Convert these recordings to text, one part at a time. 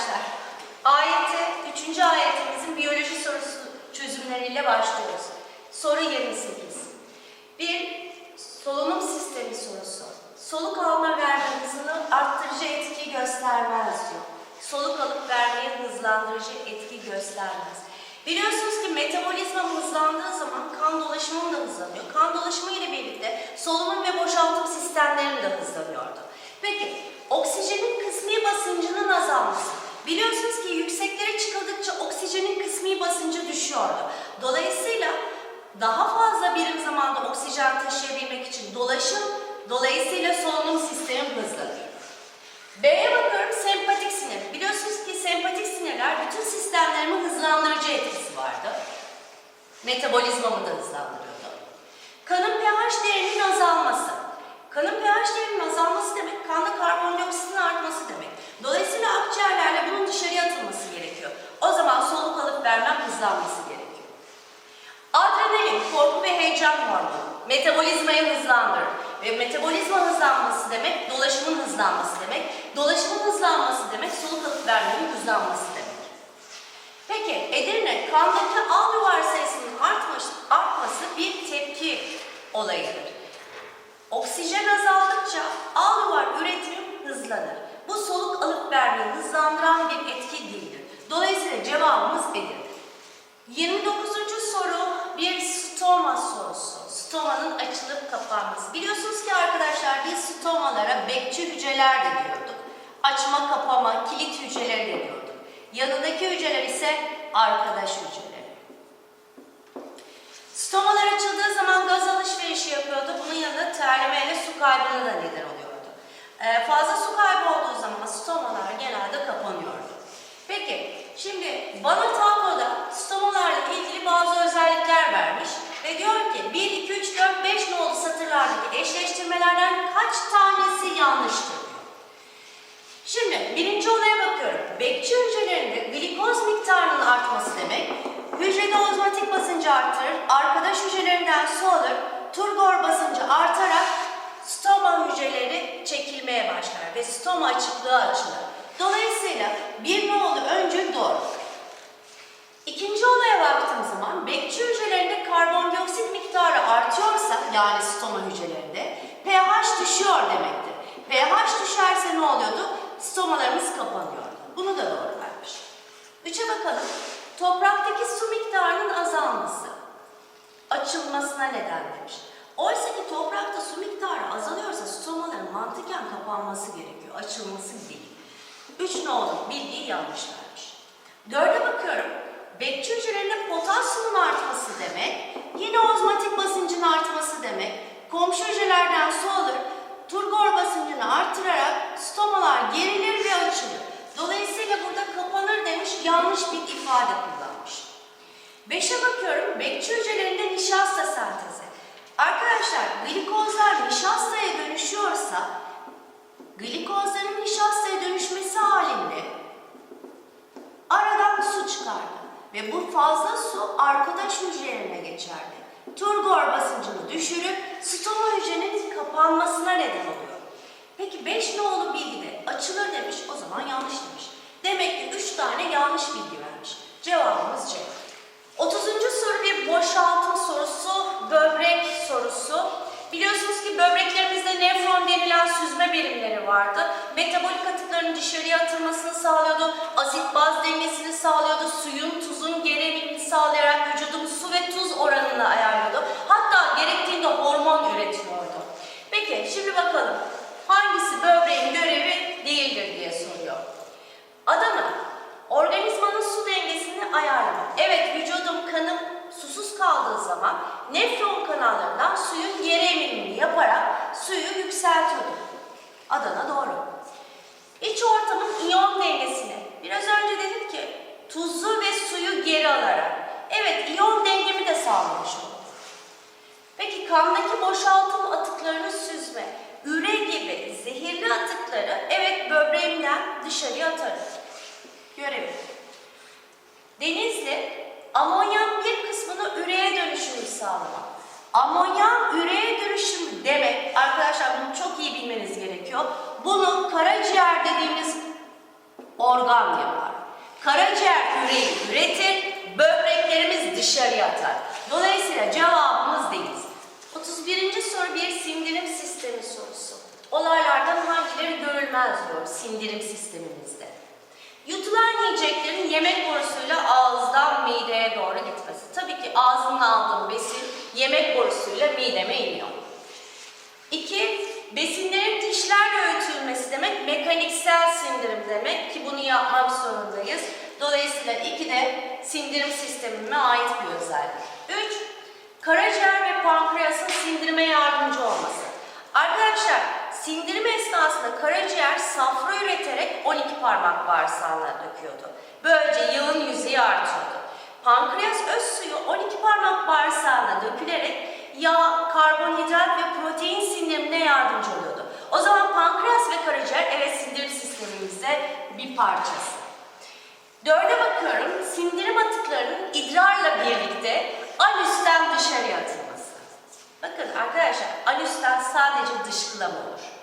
arkadaşlar. Ayete, üçüncü ayetimizin biyoloji sorusu çözümleriyle başlıyoruz. Soru 28. Bir solunum sistemi sorusu. Soluk alma verme hızını arttırıcı etki göstermez diyor. Soluk alıp vermeyi hızlandırıcı etki göstermez. Biliyorsunuz ki metabolizma hızlandığı zaman kan dolaşımı da hızlanıyor. Kan dolaşımı ile birlikte solunum ve boşaltım sistemleri de hızlanıyordu. Peki oksijenin kısmi basıncının azalması. Biliyorsunuz ki yükseklere çıkıldıkça oksijenin kısmi basıncı düşüyordu. Dolayısıyla daha fazla birim zamanda oksijen taşıyabilmek için dolaşım, dolayısıyla solunum sistemi hızlanır. B'ye bakıyorum sempatik sinir. Biliyorsunuz ki sempatik sinirler bütün sistemlerimi hızlandırıcı etkisi vardı. Metabolizmamı da hızlandırıyordu. Kanın pH değerinin azalması. Kanın pH değerinin azalması demek kanda karbondioksitin artması demek. Dolayısıyla akciğerlerle bunun dışarıya atılması gerekiyor. O zaman soluk alıp vermem hızlanması gerekiyor. Adrenalin, korku ve heyecan hormonu metabolizmayı hızlandırır. Ve metabolizma hızlanması demek, dolaşımın hızlanması demek. Dolaşımın hızlanması demek, soluk alıp vermenin hızlanması demek. Peki Edirne, kandaki alveolar sayısının artmış, artması bir tepki olayıdır. Oksijen azaldıkça alveolar üretimi hızlanır. Bu soluk alıp vermeyi hızlandıran bir etki değildir. Dolayısıyla cevabımız Edirne. 29. soru bir stoma sorusu. Stomanın açılıp kapanması. Biliyorsunuz ki arkadaşlar biz stomalara bekçi hücreler de diyorduk. Açma kapama, kilit hücreleri de diyorduk. Yanındaki hücreler ise arkadaş hücreleri. Stomalar açıldığı zaman gaz alışverişi yapıyordu. Bunun yanında terlemeyle su kaybına da neden oluyordu. Ee, fazla su kaybı olduğu zaman stomalar genelde kapanıyordu. Peki, şimdi bana tabloda stomalarla ilgili bazı özellikler vermiş ve diyor ki 1, 2, 3, 4, 5 nolu satırlardaki eşleştirmelerden kaç tanesi yanlıştır. Şimdi birinci olaya bakıyorum. Bekçi hücrelerinde glikoz miktarının artması demek, hücrede ozmotik basıncı arttırır, arkadaş hücrelerinden su alır, turgor basıncı artarak stoma hücreleri çekilmeye başlar ve stoma açıklığı açılır. Dolayısıyla bir nolu öncül doğru. İkinci olaya baktığım zaman bekçi hücrelerinde karbondioksit miktarı artıyorsa yani stoma hücrelerinde pH düşüyor demektir. pH düşerse ne oluyordu? Stomalarımız kapanıyordu. Bunu da doğru vermiş. Üçe bakalım. Topraktaki su miktarının azalması açılmasına neden demiş. Oysa ki toprakta su miktarı azalıyorsa stomaların mantıken kapanması gerekiyor. Açılması değil. Üç ne olur? Bilgiyi yanlış vermiş. Dörde bakıyorum. Bekçi hücrelerinde potasyumun artması demek, yine ozmotik basıncın artması demek, komşu hücrelerden su alır, turgor basıncını artırarak stomalar gerilir ve açılır. Dolayısıyla burada kapanır demiş, yanlış bir ifade kullanmış. Beşe bakıyorum, bekçi hücrelerinde nişasta sentezi. Arkadaşlar, glikozlar nişastaya dönüşüyorsa, glikozların nişastaya dönüşmesi halinde aradan su çıkardı. Ve bu fazla su arkadaş hücrelerine geçerdi. Turgor basıncını düşürüp stoma hücrenin kapanmasına neden oluyor. Peki 5 nolu bilgide açılır demiş, o zaman yanlış demiş. Demek ki 3 tane yanlış bilgi vermiş. Cevabımız C. 30. soru bir boşaltım sorusu, böbrek sorusu. Biliyorsunuz ki böbreklerimizde nefron denilen süzme birimleri vardı. Metabolik atıkların dışarıya atılmasını sağlıyordu. Asit baz dengesini sağlıyordu. Suyun, tuzun gerebilini sağlayarak vücudun su ve tuz oranını ayarlıyordu. Hatta gerektiğinde hormon üretiyordu. Peki şimdi bakalım. Hangisi böbreğin görevi değildir diye soruyor. Adana, organizmanın su dengesini ayarlamak. Evet vücudum kanım susuz kaldığı zaman nefron kanallarından suyun geri emilimini yaparak suyu yükseltiyordu. Adana doğru. İç ortamın iyon dengesini. Biraz önce dedik ki tuzu ve suyu geri alarak. Evet iyon dengemi de sağlamış oldum. Peki kandaki boşaltım atıklarını süzme, üre gibi zehirli atıkları evet böbreğimden dışarıya atarım. Görevi. Denizli amonyan bir kısmını üreye dönüşümü sağlamak. Amonyan üreye dönüşümü demek arkadaşlar bunu çok iyi bilmeniz gerekiyor. Bunu karaciğer dediğimiz organ yapıyor. Karaciğer üreyi üretir, böbreklerimiz dışarıya atar. Dolayısıyla deniz. 31. soru bir sindirim sistemi sorusu. Olaylardan hangileri görülmez diyor sindirim sistemimizde. Yutulan yiyeceklerin yemek borusuyla ağızdan mideye doğru gitmesi. Tabii ki ağzımdan aldığım besin yemek borusuyla mideme iniyor. İki, besinlerin dişlerle öğütülmesi demek mekaniksel sindirim demek ki bunu yapmak zorundayız. Dolayısıyla iki de sindirim sistemime ait bir özellik. Üç, karaciğer ve pankreasın sindirime yardımcı olması. Arkadaşlar sindirim karaciğer safra üreterek 12 parmak bağırsağına döküyordu. Böylece yağın yüzeyi artıyordu. Pankreas öz suyu 12 parmak bağırsağına dökülerek yağ, karbonhidrat ve protein sindirimine yardımcı oluyordu. O zaman pankreas ve karaciğer evet sindirim sistemimizde bir parçası. Dörde bakıyorum, sindirim atıklarının idrarla birlikte anüsten dışarıya atılması. Bakın arkadaşlar, anüsten sadece dışkılama olur.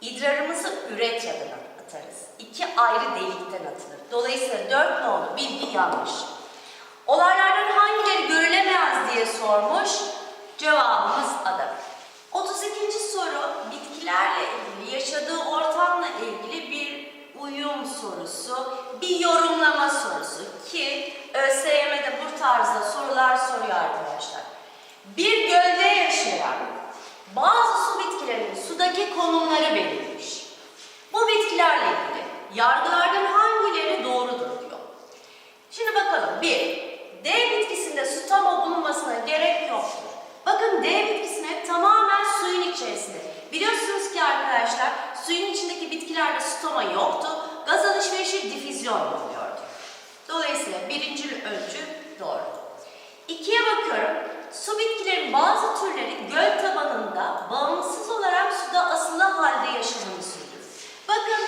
İdrarımızı üretreden atarız. İki ayrı delikten atılır. Dolayısıyla dört ne oldu? Bilgi yanlış. Olaylardan hangileri görülemez diye sormuş. Cevabımız Adana. 32. soru bitkilerle ilgili, yaşadığı ortamla ilgili bir uyum sorusu, bir yorumlama sorusu ki ÖSYM'de bu tarzda sorular soruyor arkadaşlar. Bir gölde yaşayan bazı su bitkilerinin sudaki konumları belirlemiş. Bu bitkilerle ilgili yargılardan hangileri doğrudur diyor. Şimdi bakalım. Bir, D bitkisinde su tama bulunmasına gerek yoktur. Bakın D bitkisine tamamen suyun içerisinde. Biliyorsunuz ki arkadaşlar suyun içindeki bitkilerde su tama yoktu. Gaz alışverişi difüzyon oluyordu. Dolayısıyla birinci ölçü doğru. İkiye bakıyorum. Su bitkilerin bazı türleri göl tabanında bağımsız olarak suda asılı halde yaşamını sürdürür. Bakın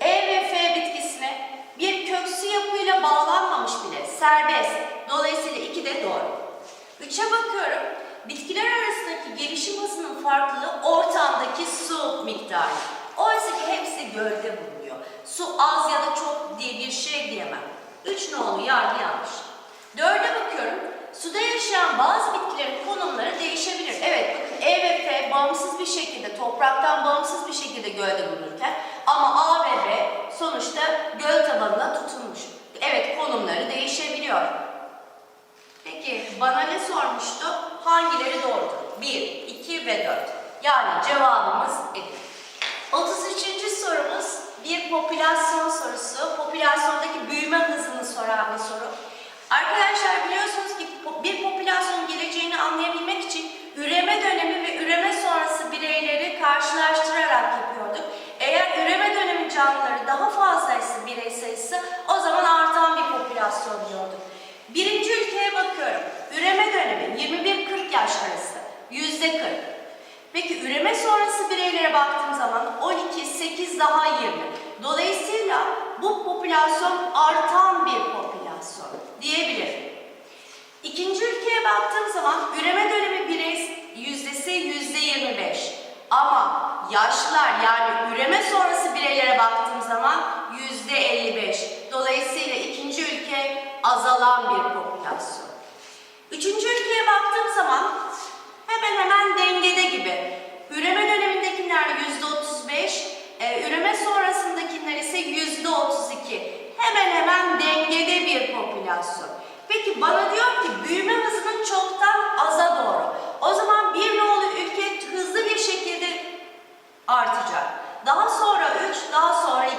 E ve F bitkisine bir köksü yapıyla bağlanmamış bile serbest. Dolayısıyla iki de doğru. Üçe bakıyorum. Bitkiler arasındaki gelişim hızının farklılığı ortamdaki su miktarı. Oysa ki hepsi gölde bulunuyor. Su az ya da çok diye bir şey diyemem. Üç ne oluyor? Yargı yanlış. Dörde bakıyorum. Suda yaşayan bazı bitkilerin konumları değişebilir. Evet bakın E ve F bağımsız bir şekilde, topraktan bağımsız bir şekilde gölde bulunurken ama A ve B sonuçta göl tabanına tutunmuş. Evet konumları değişebiliyor. Peki bana ne sormuştu? Hangileri doğrudur? 1, 2 ve 4. Yani cevabımız Edirne. 33. sorumuz bir popülasyon sorusu. Popülasyondaki büyüme hızını soran bir soru. Arkadaşlar biliyorsunuz ki bir popülasyonun geleceğini anlayabilmek için üreme dönemi ve üreme sonrası bireyleri karşılaştırarak yapıyorduk. Eğer üreme dönemi canlıları daha fazlaysa birey sayısı o zaman artan bir popülasyon diyorduk. Birinci ülkeye bakıyorum. Üreme dönemi 21-40 yaş arası. Yüzde 40. Peki üreme sonrası bireylere baktığım zaman 12, 8 daha 20. Dolayısıyla bu popülasyon artan bir popülasyon diyebilirim. İkinci ülkeye baktığım zaman üreme dönemi birey yüzdesi yüzde 25. Ama yaşlılar yani üreme sonrası bireylere baktığım zaman yüzde 55. Dolayısıyla ikinci ülke azalan bir popülasyon. Üçüncü ülkeye baktığım zaman hemen hemen dengede gibi. Üreme dönemindekiler yüzde 35, e, üreme sonrasındakiler ise yüzde 32. Hemen hemen dengede bir popülasyon. Peki bana diyor ki büyüme hızının çoktan aza doğru. O zaman bir nolu ülke hızlı bir şekilde artacak. Daha sonra 3, daha sonra 2.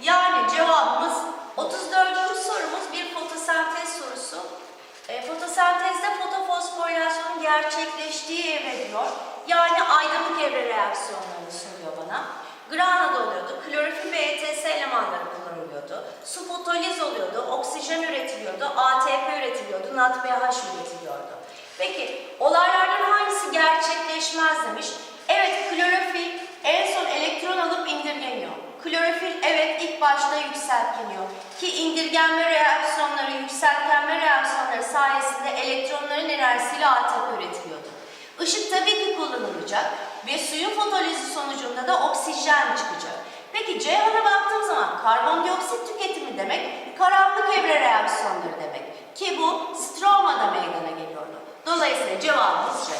Yani cevabımız 34. sorumuz bir fotosentez sorusu. E, fotosentezde fotofosforilasyonun gerçekleştiği evre diyor. Yani aydınlık evre reaksiyonlarını soruyor bana. Granada oluyordu, klorofil ve ETS elemanları kullanılıyordu. Su fotoliz oluyordu, oksijen üretiliyordu, ATP üretiliyordu, NADPH üretiliyordu. Peki olaylardan hangisi gerçekleşmez demiş. Evet klorofil en son elektron alıp indirgeniyor. Klorofil evet ilk başta yükseltgeniyor. Ki indirgenme reaksiyonları, yükseltgenme reaksiyonları sayesinde elektronların enerjisiyle ATP üretiliyordu. Işık tabii ki kullanılacak ve suyun fotolizi sonucunda da oksijen çıkacak. Peki Ceyhan'a baktığım zaman karbondioksit tüketimi demek karan çarpık evre reaksiyonları demek. Ki bu stromada meydana geliyordu. Dolayısıyla cevabımız C.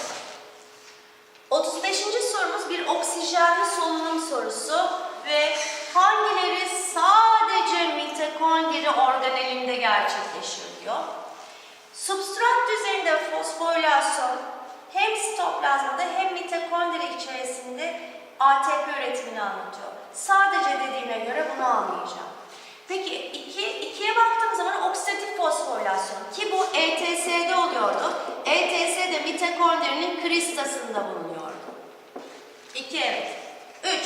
35. sorumuz bir oksijenli solunum sorusu ve hangileri sadece mitokondri organelinde gerçekleşiyor diyor. Substrat düzeyinde fosforilasyon hem sitoplazmada hem mitokondri içerisinde ATP üretimini anlatıyor. Sadece dediğine göre bunu anlayacağım. Peki iki, ikiye baktığım zaman oksidatif fosforilasyon ki bu ETS'de oluyordu. ETS de mitokondrinin kristasında bulunuyordu. 2 evet. 3.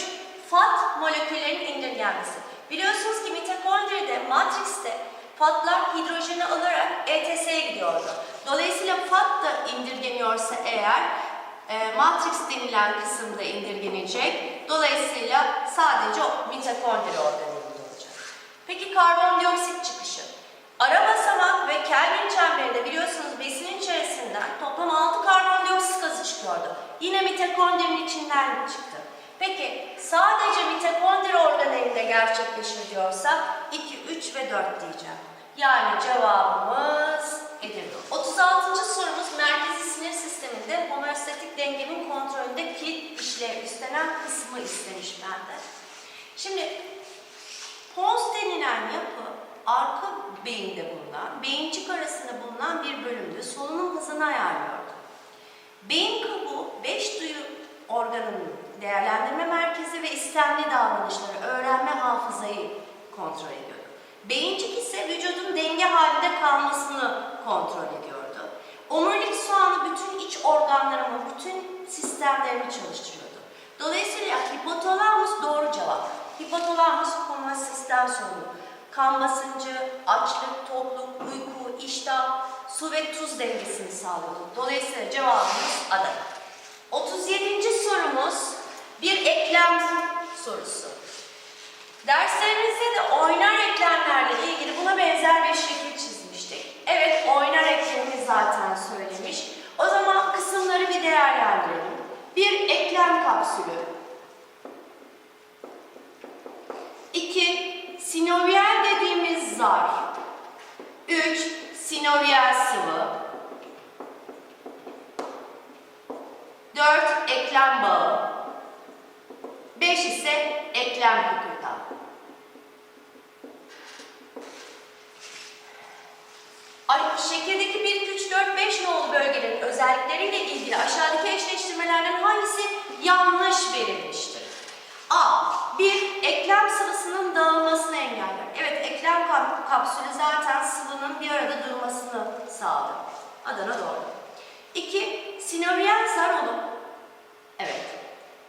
Fat moleküllerinin indirgenmesi. Biliyorsunuz ki mitokondride, matrikste fatlar hidrojeni alarak ETS'ye gidiyordu. Dolayısıyla fat da indirgeniyorsa eğer e, matrix denilen kısımda indirgenecek. Dolayısıyla sadece mitokondri organelinde olacak. Peki karbondioksit çıkışı. Ara basamak ve Kelvin çemberinde biliyorsunuz besinin içerisinden toplam 6 karbondioksit gazı çıkıyordu. Yine mitokondrinin içinden çıktı. Peki sadece mitokondri organelinde gerçekleşir diyorsa 2, 3 ve 4 diyeceğim. Yani cevabımız Edirne. 36. sorumuz merkezi sinir sisteminde homeostatik dengenin kontrolünde kilit işlev üstlenen kısmı istemiş benden. Şimdi Pons denilen yapı arka beyinde bulunan, beyincik arasında bulunan bir bölümdü. Solunum hızını ayarlıyordu. Beyin kabuğu beş duyu organının değerlendirme merkezi ve istemli davranışları, öğrenme hafızayı kontrol ediyordu. Beyincik ise vücudun denge halinde kalmasını kontrol ediyordu. Omurilik soğanı bütün iç organlarımı, bütün sistemlerimi çalıştırıyordu. Dolayısıyla hipotalamus doğru cevap. Hipotalamus homeosistem sorunu. Kan basıncı, açlık, tokluk, uyku, iştah, su ve tuz dengesini sağlıyordu. Dolayısıyla cevabımız Adana. 37. sorumuz bir eklem sorusu. Derslerimizde de oynar eklemlerle ilgili buna benzer bir şekil çizmiştik. Evet, oynar eklemi zaten söylemiş. O zaman kısımları bir değerlendirelim. Bir eklem kapsülü. İki, sinoviyel dediğimiz zar. Üç, sinoviyel sıvı. Dört, eklem bağı. Beş ise eklem kıkırdağı. Ay, şekildeki 1, 2, 3, 4, 5 nolu bölgelerin özellikleriyle ilgili aşağıdaki eşleştirmelerden hangisi yanlış verilmiştir? A. Bir, eklem sıvısının dağılmasını engeller. Evet, eklem kap- kapsülü zaten sıvının bir arada durmasını sağlar. Adana doğru. İki, sinoviyel zar olup, evet,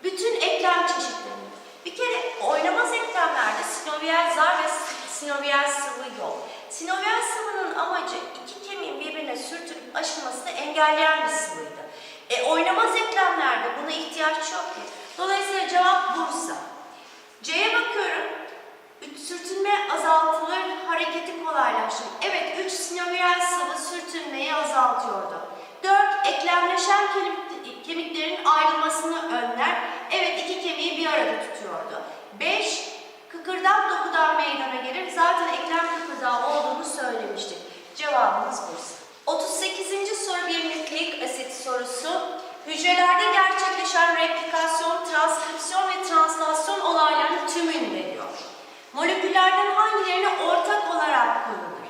bütün eklem çeşitlerini. Bir kere oynamaz eklemlerde sinoviyel zar ve sinoviyel sıvı yok. Sinoviyel sıvının amacı iki kemiğin birbirine sürtülüp aşınmasını engelleyen bir oynamaz eklemlerde buna ihtiyaç yok ki. Dolayısıyla cevap Bursa. C'ye bakıyorum. Üç, sürtünme azaltılır, hareketi kolaylaştırır. Evet, 3 sinoviyel sıvı sürtünmeyi azaltıyordu. 4 eklemleşen kemik- kemiklerin ayrılmasını önler. Evet, iki kemiği bir arada tutuyordu. 5 kıkırdak dokudan meydana gelir. Zaten eklem kıkırdağı olduğunu söylemiştik. Cevabımız Bursa. 38. soru bir nükleik asit sorusu. Hücrelerde gerçekleşen replikasyon, transkripsiyon ve translasyon olaylarının tümünü veriyor. Moleküllerden hangilerini ortak olarak kullanır?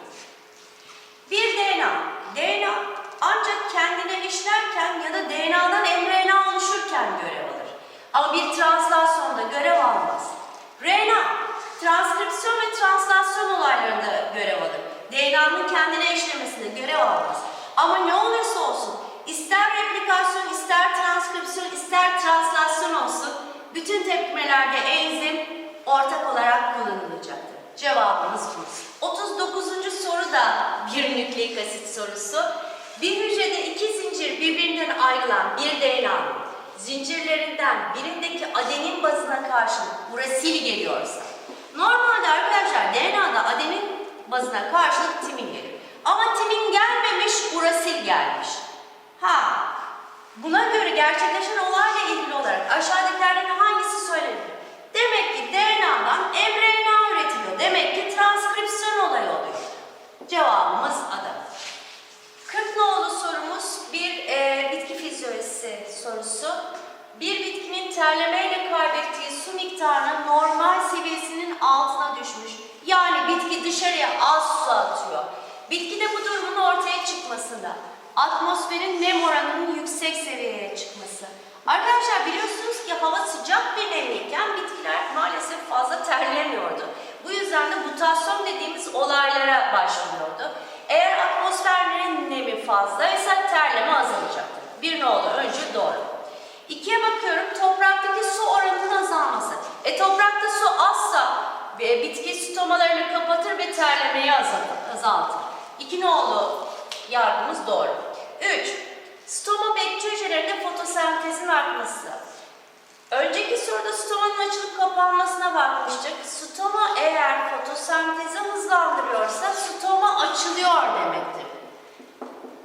Bir DNA. DNA ancak kendine işlerken ya da DNA'dan mRNA oluşurken görev alır. Ama bir translasyonda görev almaz. RNA, transkripsiyon ve translasyon olaylarında görev alır. DNA'nın kendine eşlemesinde görev almaz. Ama ne olursa olsun, ister replikasyon, ister transkripsiyon, ister translasyon olsun, bütün tepkimelerde enzim ortak olarak kullanılacaktır. Cevabımız bu. 39. soru da bir nükleik asit sorusu. Bir hücrede iki zincir birbirinden ayrılan bir DNA'nın zincirlerinden birindeki adenin bazına karşılık urasil geliyorsa, normalde arkadaşlar DNA'da adenin bazına karşılık timin gelir. Ama timin gelmemiş, urasil gelmiş. Ha. Buna göre gerçekleşen olayla ilgili olarak aşağıdakilerden hangisi söylenir? Demek ki DNA'dan mRNA üretiliyor. Demek ki transkripsiyon olayı oluyor. Cevabımız adı. 40 nolu sorumuz bir e, bitki fizyolojisi sorusu. Bir bitkinin terlemeyle kaybettiği su miktarının normal seviyesinin altına düşmüş. Yani bitki dışarıya az su atıyor. Bitki de bu durumun ortaya çıkmasında Atmosferin nem oranının yüksek seviyeye çıkması. Arkadaşlar biliyorsunuz ki hava sıcak bir nemliyken bitkiler maalesef fazla terlemiyordu. Bu yüzden de mutasyon dediğimiz olaylara başlıyordu. Eğer atmosferlerin nemi fazlaysa terleme azalacaktır. Bir ne olur? Önce doğru. İkiye bakıyorum topraktaki su oranının azalması. E toprakta su azsa ve bitki stomalarını kapatır ve terlemeyi azaltır. İki ne oldu? Yargımız doğru. Üç, stoma bekçi hücrelerinde fotosentezin artması. Önceki soruda stomanın açılıp kapanmasına bakmıştık. Stoma eğer fotosentezi hızlandırıyorsa stoma açılıyor demektir.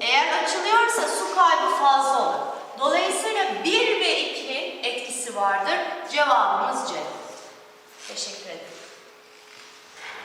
Eğer açılıyorsa su kaybı fazla olur. Dolayısıyla 1 ve 2 etkisi vardır. Cevabımız C. Teşekkür ederim.